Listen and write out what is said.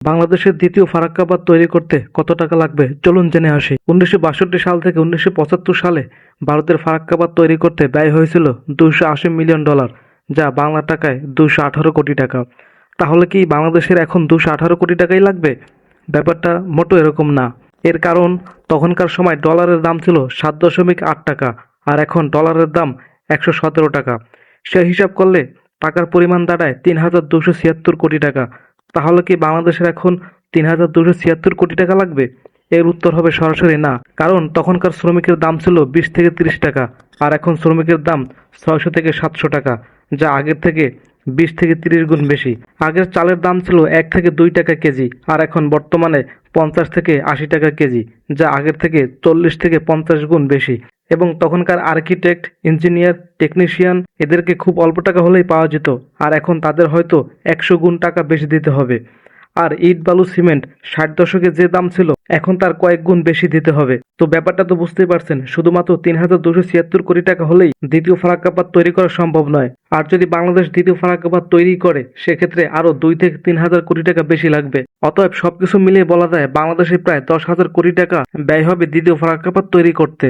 বাংলাদেশের দ্বিতীয় ফারাক্কাবাদ তৈরি করতে কত টাকা লাগবে? চলুন জেনে আসি। উনিশশো বাষট্টি সাল থেকে উনিশশো পঁচাত্তর সালে ভারতের ফারাক্কাবাদ তৈরি করতে ব্যয় হয়েছিল দুইশো আশি মিলিয়ন ডলার, যা বাংলা টাকায় দুশো আঠারো কোটি টাকা। তাহলে কি বাংলাদেশের এখন দুশো আঠারো কোটি টাকাই লাগবে? ব্যাপারটা মোটো এরকম না। এর কারণ, তখনকার সময় ডলারের দাম ছিল সাত দশমিক আট টাকা, আর এখন ডলারের দাম একশো সতেরো টাকা। সে হিসাব করলে টাকার পরিমাণ দাঁড়ায় তিন হাজার দুশো ছিয়াত্তর কোটি টাকা তাহলে কি বাংলাদেশের এখন তিন হাজার দুশো ছিয়াত্তর কোটি টাকা লাগবে? এর উত্তর হবে সরাসরি না। কারণ তখনকার শ্রমিকের দাম ছিল বিশ থেকে তিরিশ টাকা, আর এখন শ্রমিকের দাম ছয়শো থেকে সাতশো টাকা, যা আগের থেকে বিশ থেকে তিরিশ গুণ বেশি। আগের চালের দাম ছিল এক থেকে দুই টাকা কেজি, আর এখন বর্তমানে পঞ্চাশ থেকে আশি টাকা কেজি, যা আগের থেকে চল্লিশ থেকে পঞ্চাশ গুণ বেশি। এবং তখনকার আর্কিটেক্ট, ইঞ্জিনিয়ার, টেকনিশিয়ান এদেরকে খুব অল্প টাকা হলেই পাওয়া যেত, আর এখন তাদের হয়তো একশো গুণ টাকা বেশি দিতে হবে। আর ইট, বালু, সিমেন্ট, ষাট দশকে যে দাম ছিল, এখন তার কয়েক গুণ বেশি দিতে হবে। তো ব্যাপারটা তো বুঝতেই পারছেন, শুধুমাত্র তিন হাজার দুশো ছিয়াত্তর কোটি টাকা হলেই দ্বিতীয় ফারাক্কাবাদ তৈরি করা সম্ভব নয়। আর যদি বাংলাদেশ দ্বিতীয় ফারাক্কাবাদ তৈরি করে, সেক্ষেত্রে আরও দুই থেকে তিন হাজার কোটি টাকা বেশি লাগবে। অতএব সবকিছু মিলিয়ে বলা যায়, বাংলাদেশে প্রায় দশ হাজার কোটি টাকা ব্যয় হবে দ্বিতীয় ফারাক্কাবাদ তৈরি করতে।